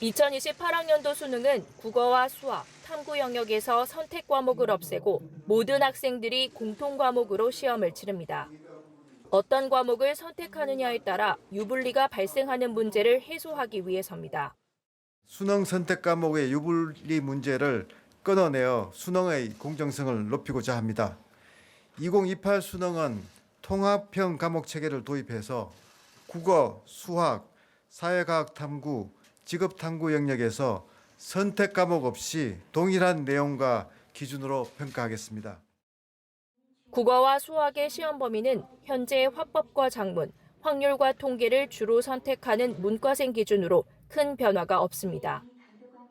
2028학년도 수능은 국어와 수학, 탐구 영역에서 선택 과목을 없애고 모든 학생들이 공통 과목으로 시험을 치릅니다. 어떤 과목을 선택하느냐에 따라 유불리가 발생하는 문제를 해소하기 위해서입니다. 수능 선택 과목의 유불리 문제를 끊어내어 수능의 공정성을 높이고자 합니다. 2028 수능은 통합형 과목 체계를 도입해서 국어, 수학, 사회과학 탐구, 직업 탐구 영역에서 선택 과목 없이 동일한 내용과 기준으로 평가하겠습니다. 국어와 수학의 시험 범위는 현재 화법과 작문, 확률과 통계를 주로 선택하는 문과생 기준으로 큰 변화가 없습니다.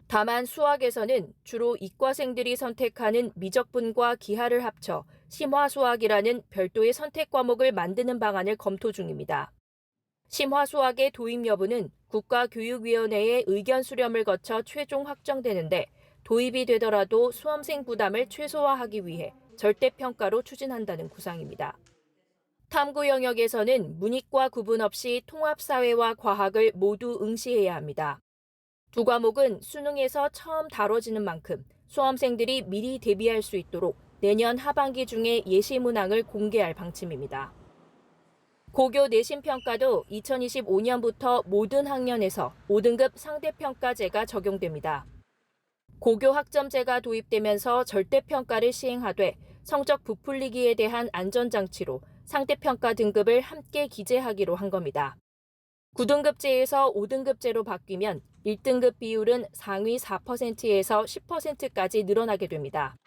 다만 수학에서는 주로 이과생들이 선택하는 미적분과 기하를 합쳐 심화수학이라는 별도의 선택 과목을 만드는 방안을 검토 중입니다. 심화 수학의 도입 여부는 국가교육위원회의 의견 수렴을 거쳐 최종 확정되는데 도입이 되더라도 수험생 부담을 최소화하기 위해 절대평가로 추진한다는 구상입니다. 탐구 영역에서는 문이과 구분 없이 통합사회와 과학을 모두 응시해야 합니다. 두 과목은 수능에서 처음 다뤄지는 만큼 수험생들이 미리 대비할 수 있도록 내년 하반기 중에 예시 문항을 공개할 방침입니다. 고교 내신 평가도 2025년부터 모든 학년에서 5등급 상대평가제가 적용됩니다. 고교 학점제가 도입되면서 절대평가를 시행하되 성적 부풀리기에 대한 안전장치로 상대평가 등급을 함께 기재하기로 한 겁니다. 9등급제에서 5등급제로 바뀌면 1등급 비율은 상위 4%에서 10%까지 늘어나게 됩니다.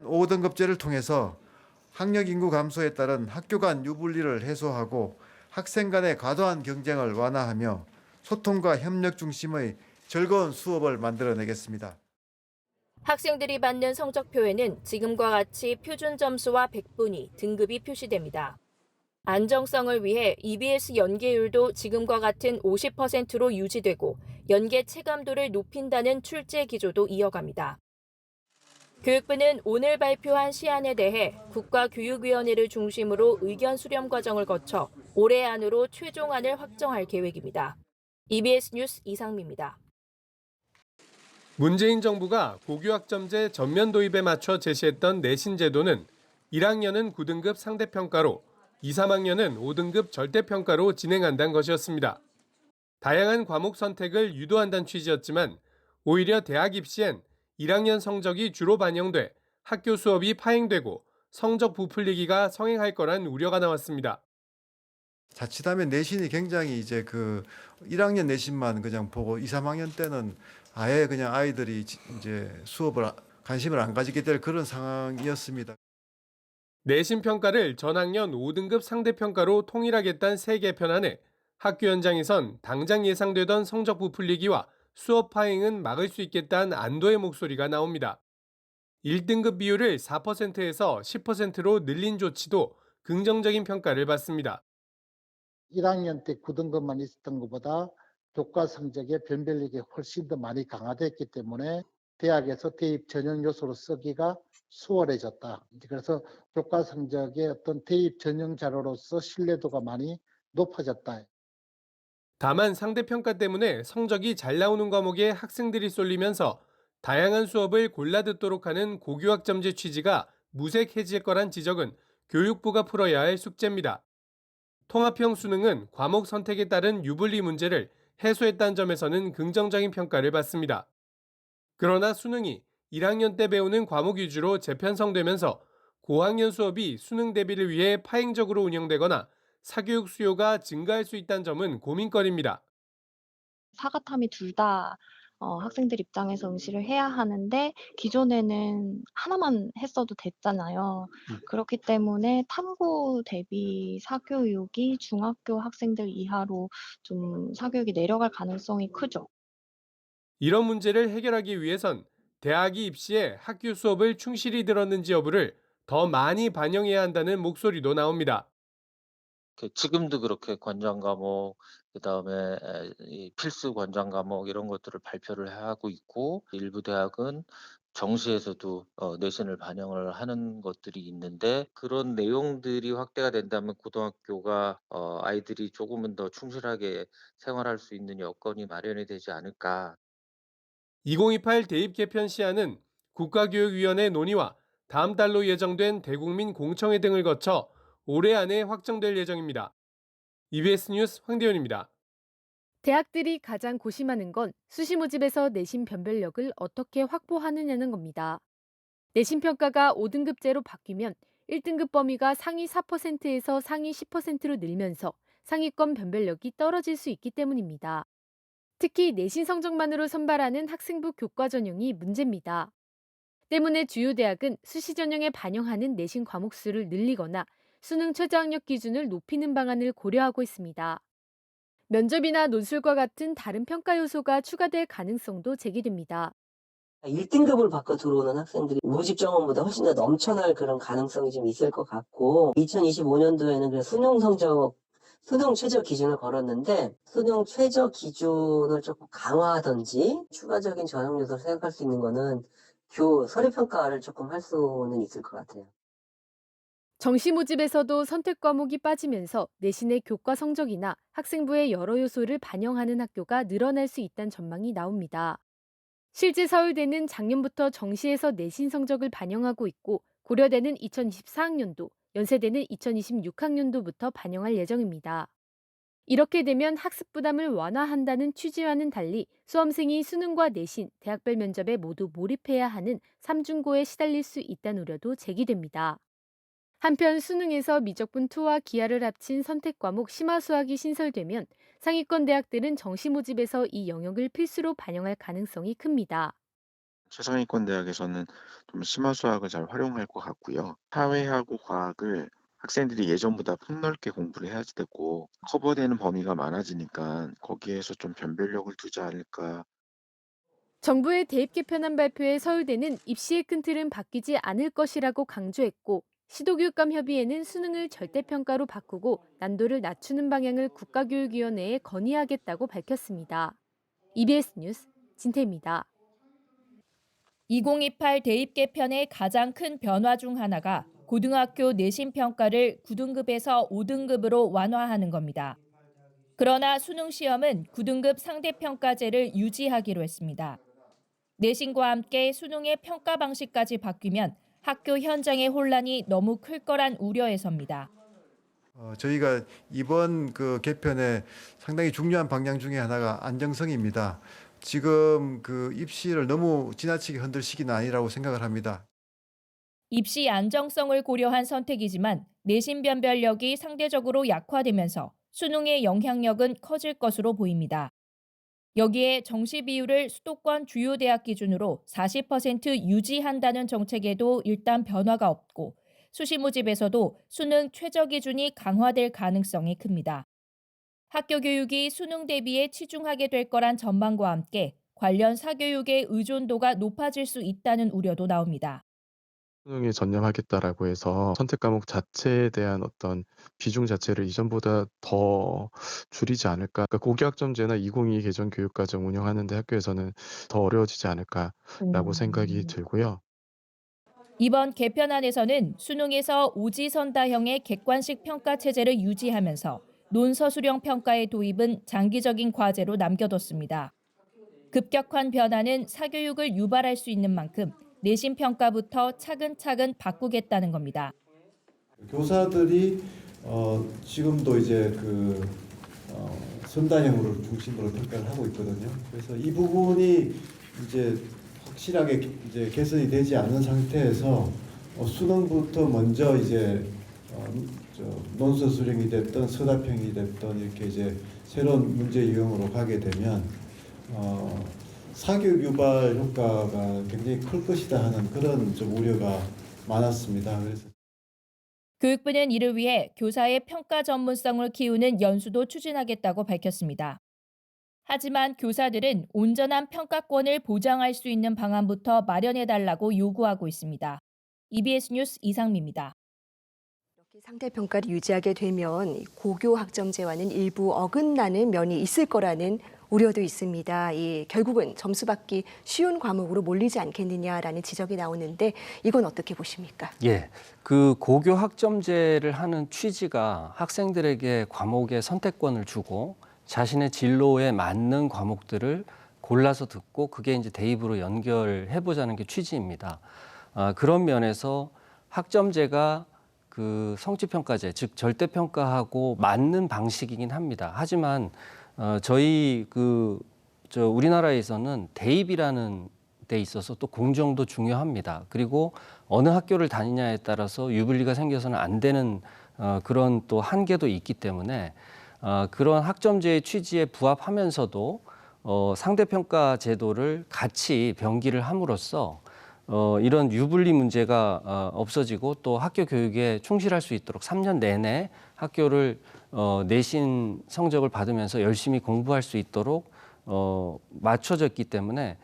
5등급제를 통해서 학력 인구 감소에 따른 학교 간 유불리를 해소하고 학생 간의 과도한 경쟁을 완화하며 소통과 협력 중심의 즐거운 수업을 만들어내겠습니다. 학생들이 받는 성적표에는 지금과 같이 표준 점수와 백분위, 등급이 표시됩니다. 안정성을 위해 EBS 연계율도 지금과 같은 50%로 유지되고 연계 체감도를 높인다는 출제 기조도 이어갑니다. 교육부는 오늘 발표한 시안에 대해 국가교육위원회를 중심으로 의견 수렴 과정을 거쳐 올해 안으로 최종안을 확정할 계획입니다. EBS 뉴스 이상미입니다. 문재인 정부가 고교학점제 전면 도입에 맞춰 제시했던 내신 제도는 1학년은 9등급 상대평가로 2, 3학년은 5등급 절대평가로 진행한다는 것이었습니다. 다양한 과목 선택을 유도한다는 취지였지만 오히려 대학 입시엔 1학년 성적이 주로 반영돼 학교 수업이 파행되고 성적 부풀리기가 성행할 거란 우려가 나왔습니다. 자칫하면 내신이 굉장히 이제 그 1학년 내신만 그냥 보고 2, 3학년 때는 아예 그냥 아이들이 지- 이제 수업을 아- 관심을 안 가지게 될 그런 상황이었습니다. 내신 평가를 전학년 5등급 상대 평가로 통일하겠다는 새 개편안에 학교 현장에선 당장 예상되던 성적 부풀리기와 수업 파행은 막을 수 있겠다는 안도의 목소리가 나옵니다. 1등급 비율을 4%에서 10%로 늘린 조치도 긍정적인 평가를 받습니다. 1학년 때 9등급만 있었던 것보다 교과 성적의 변별력이 훨씬 더 많이 강화됐기 때문에 대학에서 대입 전형 요소로 쓰기가 수월해졌다. 그래서 교과 성적의 어떤 대입 전형 자료로서 신뢰도가 많이 높아졌다. 다만 상대평가 때문에 성적이 잘 나오는 과목에 학생들이 쏠리면서 다양한 수업을 골라 듣도록 하는 고교학점제 취지가 무색해질 거란 지적은 교육부가 풀어야 할 숙제입니다. 통합형 수능은 과목 선택에 따른 유불리 문제를 해소했다는 점에서는 긍정적인 평가를 받습니다. 그러나 수능이 1학년 때 배우는 과목 위주로 재편성되면서 고학년 수업이 수능 대비를 위해 파행적으로 운영되거나 사교육 수요가 증가할 수 있다는 점은 고민거리입니다. 사과탐이 둘다 어, 학생들 입장에서 응시를 해야 하는데 기존에는 하나만 했어도 됐잖아요. 그렇기 때문에 탐구 대비 사교육이 중학교 학생들 이하로 좀 사교육이 내려갈 가능성이 크죠. 이런 문제를 해결하기 위해선 대학이 입시에 학교 수업을 충실히 들었는지 여부를 더 많이 반영해야 한다는 목소리도 나옵니다. 그 지금도 그렇게 관장 과목 그다음에 에, 이 필수 관장 과목 이런 것들을 발표를 하고 있고 일부 대학은 정시에서도 어, 내신을 반영을 하는 것들이 있는데 그런 내용들이 확대가 된다면 고등학교가 어, 아이들이 조금은 더 충실하게 생활할 수 있는 여건이 마련이 되지 않을까. 2028 대입 개편 시한은 국가교육위원회 논의와 다음 달로 예정된 대국민 공청회 등을 거쳐 올해 안에 확정될 예정입니다. EBS 뉴스 황대현입니다. 대학들이 가장 고심하는 건 수시 모집에서 내신 변별력을 어떻게 확보하느냐는 겁니다. 내신 평가가 5등급제로 바뀌면 1등급 범위가 상위 4%에서 상위 10%로 늘면서 상위권 변별력이 떨어질 수 있기 때문입니다. 특히 내신 성적만으로 선발하는 학생부 교과 전형이 문제입니다. 때문에 주요 대학은 수시 전형에 반영하는 내신 과목 수를 늘리거나 수능 최저학력 기준을 높이는 방안을 고려하고 있습니다. 면접이나 논술과 같은 다른 평가 요소가 추가될 가능성도 제기됩니다. 1등급을 받고 들어오는 학생들이 모집 정원보다 훨씬 더 넘쳐날 그런 가능성이 좀 있을 것 같고 2025년도에는 그 수능 성적 수능 최저 기준을 걸었는데 수능 최저 기준을 조금 강화하든지 추가적인 전형 요소를 생각할 수 있는 거는 교 서류 평가를 조금 할 수는 있을 것 같아요. 정시 모집에서도 선택 과목이 빠지면서 내신의 교과 성적이나 학생부의 여러 요소를 반영하는 학교가 늘어날 수 있다는 전망이 나옵니다. 실제 서울대는 작년부터 정시에서 내신 성적을 반영하고 있고 고려대는 2024학년도, 연세대는 2026학년도부터 반영할 예정입니다. 이렇게 되면 학습 부담을 완화한다는 취지와는 달리 수험생이 수능과 내신, 대학별 면접에 모두 몰입해야 하는 삼중고에 시달릴 수 있다는 우려도 제기됩니다. 한편 수능에서 미적분 투와 기하를 합친 선택 과목 심화 수학이 신설되면 상위권 대학들은 정시 모집에서 이 영역을 필수로 반영할 가능성이 큽니다. 최상위권 대학에서는 좀 심화 수학을 잘 활용할 것 같고요. 사회하고 과학을 학생들이 예전보다 폭넓게 공부를 해야 되고 커버되는 범위가 많아지니까 거기에서 좀 변별력을 두지 않을까 정부의 대입 개편안 발표에 서울대는 입시의 큰 틀은 바뀌지 않을 것이라고 강조했고 시도교육감 협의회는 수능을 절대평가로 바꾸고 난도를 낮추는 방향을 국가교육위원회에 건의하겠다고 밝혔습니다. EBS 뉴스 진태입니다. 2028 대입 개편의 가장 큰 변화 중 하나가 고등학교 내신 평가를 9등급에서 5등급으로 완화하는 겁니다. 그러나 수능 시험은 9등급 상대 평가제를 유지하기로 했습니다. 내신과 함께 수능의 평가 방식까지 바뀌면 학교 현장의 혼란이 너무 클 거란 우려에서입니다. 어, 저희가 이번 그 개편의 상당히 중요한 방향 중에 하나가 안정성입니다. 지금 그 입시를 너무 지나치게 흔들 시기는 아니라고 생각을 합니다. 입시 안정성을 고려한 선택이지만 내신 변별력이 상대적으로 약화되면서 수능의 영향력은 커질 것으로 보입니다. 여기에 정시 비율을 수도권 주요 대학 기준으로 40% 유지한다는 정책에도 일단 변화가 없고 수시 모집에서도 수능 최저 기준이 강화될 가능성이 큽니다. 학교 교육이 수능 대비에 치중하게 될 거란 전망과 함께 관련 사교육의 의존도가 높아질 수 있다는 우려도 나옵니다. 수능에 전념하겠다라고 해서 선택 과목 자체에 대한 어떤 비중 자체를 이전보다 더 줄이지 않을까. 그러니까 고교학점제나 2022 개정 교육과정 운영하는데 학교에서는 더 어려워지지 않을까라고 생각이 들고요. 이번 개편안에서는 수능에서 오지선다형의 객관식 평가 체제를 유지하면서 논서술형 평가의 도입은 장기적인 과제로 남겨뒀습니다. 급격한 변화는 사교육을 유발할 수 있는 만큼 내신 평가부터 차근차근 바꾸겠다는 겁니다. 교사들이 어, 지금도 이제 그 어, 선단형으로 중심으로 평가를 하고 있거든요. 그래서 이 부분이 이제 확실하게 이제 개선이 되지 않은 상태에서 어, 수능부터 먼저 이제 어, 저 논술 수령이 됐던 서답형이 됐던 이렇게 이제 새로운 문제 유형으로 가게 되면 어, 사교육 유발 효과가 굉장히 클 것이다 하는 그런 좀 우려가 많았습니다. 그래서 교육부는 이를 위해 교사의 평가 전문성을 키우는 연수도 추진하겠다고 밝혔습니다. 하지만 교사들은 온전한 평가권을 보장할 수 있는 방안부터 마련해달라고 요구하고 있습니다. EBS 뉴스 이상미입니다. 이렇게 상대 평가를 유지하게 되면 고교 학점제와는 일부 어긋나는 면이 있을 거라는 우려도 있습니다. 이 결국은 점수 받기 쉬운 과목으로 몰리지 않겠느냐라는 지적이 나오는데 이건 어떻게 보십니까? 예, 그 고교 학점제를 하는 취지가 학생들에게 과목의 선택권을 주고 자신의 진로에 맞는 과목들을 골라서 듣고 그게 이제 대입으로 연결해 보자는 게 취지입니다. 아, 그런 면에서 학점제가 그 성취평가제, 즉 절대평가하고 맞는 방식이긴 합니다. 하지만 어, 저희 그 저 우리나라에서는 대입이라는 데 있어서 또 공정도 중요합니다. 그리고 어느 학교를 다니냐에 따라서 유불리가 생겨서는 안 되는 어, 그런 또 한계도 있기 때문에 어, 그런 학점제의 취지에 부합하면서도 어, 상대평가 제도를 같이 병기를 함으로써 어, 이런 유불리 문제가 어, 없어지고 또 학교 교육에 충실할 수 있도록 3년 내내 학교를 어, 내신 성적을 받으면서 열심히 공부할 수 있도록 어, 맞춰졌기 때문에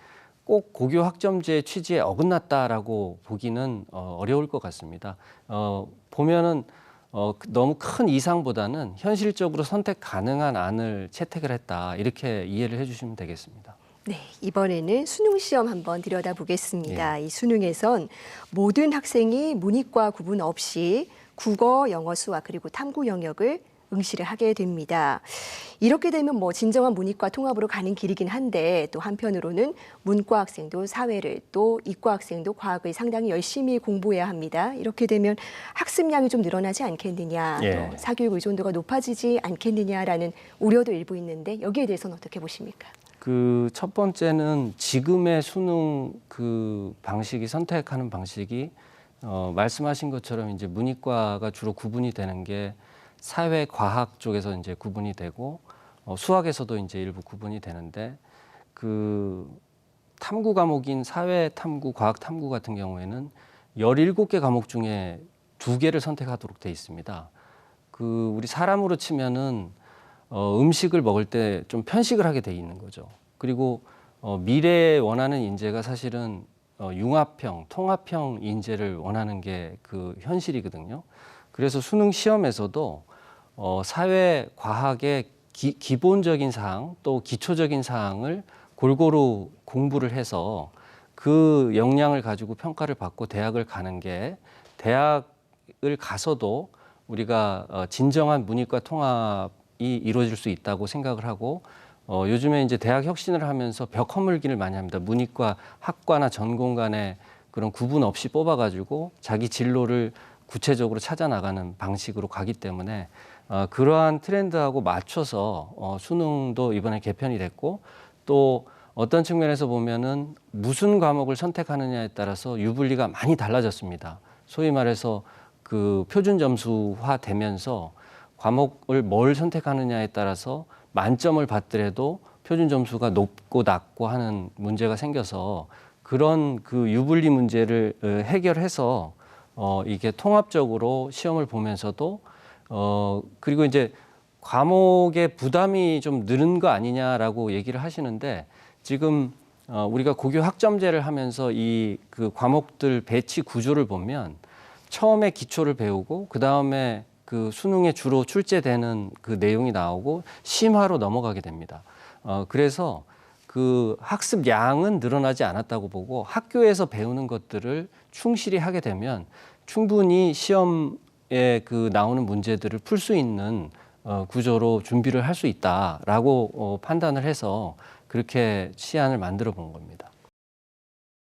꼭 고교 학점제 취지에 어긋났다라고 보기는 어, 어려울 것 같습니다. 어, 보면은 어, 그- 너무 큰 이상보다는 현실적으로 선택 가능한 안을 채택을 했다 이렇게 이해를 해주시면 되겠습니다. 네, 이번에는 수능 시험 한번 들여다 보겠습니다. 이 수능에선 모든 학생이 문이과 구분 없이 국어, 영어, 수학 그리고 탐구 영역을 응시를 하게 됩니다. 이렇게 되면 뭐 진정한 문이과 통합으로 가는 길이긴 한데 또 한편으로는 문과 학생도 사회를 또 이과 학생도 과학을 상당히 열심히 공부해야 합니다. 이렇게 되면 학습량이 좀 늘어나지 않겠느냐, 예. 또 사교육 의존도가 높아지지 않겠느냐라는 우려도 일부 있는데 여기에 대해서는 어떻게 보십니까? 그 첫 번째는 지금의 수능 그 방식이 선택하는 방식이 어, 말씀하신 것처럼 이제 문이과가 주로 구분이 되는 게 사회 과학 쪽에서 이제 구분이 되고 어, 수학에서도 이제 일부 구분이 되는데 그 탐구 과목인 사회 탐구, 과학 탐구 같은 경우에는 17개 과목 중에 두 개를 선택하도록 돼 있습니다. 그 우리 사람으로 치면은 어, 음식을 먹을 때 좀 편식을 하게 돼 있는 거죠. 그리고 어, 미래에 원하는 인재가 사실은 어, 융합형, 통합형 인재를 원하는 게 그 현실이거든요. 그래서 수능 시험에서도 어, 사회 과학의 기, 기본적인 사항 또 기초적인 사항을 골고루 공부를 해서 그 역량을 가지고 평가를 받고 대학을 가는 게 대학을 가서도 우리가 어, 진정한 문이과 통합 이 이루어질 수 있다고 생각을 하고 어, 요즘에 이제 대학 혁신을 하면서 벽 허물기를 많이 합니다. 문이과 학과나 전공 간에 그런 구분 없이 뽑아가지고 자기 진로를 구체적으로 찾아 나가는 방식으로 가기 때문에 어, 그러한 트렌드하고 맞춰서 어, 수능도 이번에 개편이 됐고 또 어떤 측면에서 보면은 무슨 과목을 선택하느냐에 따라서 유불리가 많이 달라졌습니다. 소위 말해서 그 표준 점수화 되면서 과목을 뭘 선택하느냐에 따라서 만점을 받더라도 표준 점수가 높고 낮고 하는 문제가 생겨서 그런 그 유불리 문제를 어, 해결해서 어, 이게 통합적으로 시험을 보면서도 어, 그리고 이제 과목의 부담이 좀 늘은 거 아니냐라고 얘기를 하시는데 지금 어, 우리가 고교 학점제를 하면서 이 그 과목들 배치 구조를 보면 처음에 기초를 배우고 그 다음에 그 수능에 주로 출제되는 그 내용이 나오고 심화로 넘어가게 됩니다. 어, 그래서 그 학습 양은 늘어나지 않았다고 보고 학교에서 배우는 것들을 충실히 하게 되면 충분히 시험에 그 나오는 문제들을 풀 수 있는 어, 구조로 준비를 할 수 있다라고 어, 판단을 해서 그렇게 시안을 만들어 본 겁니다.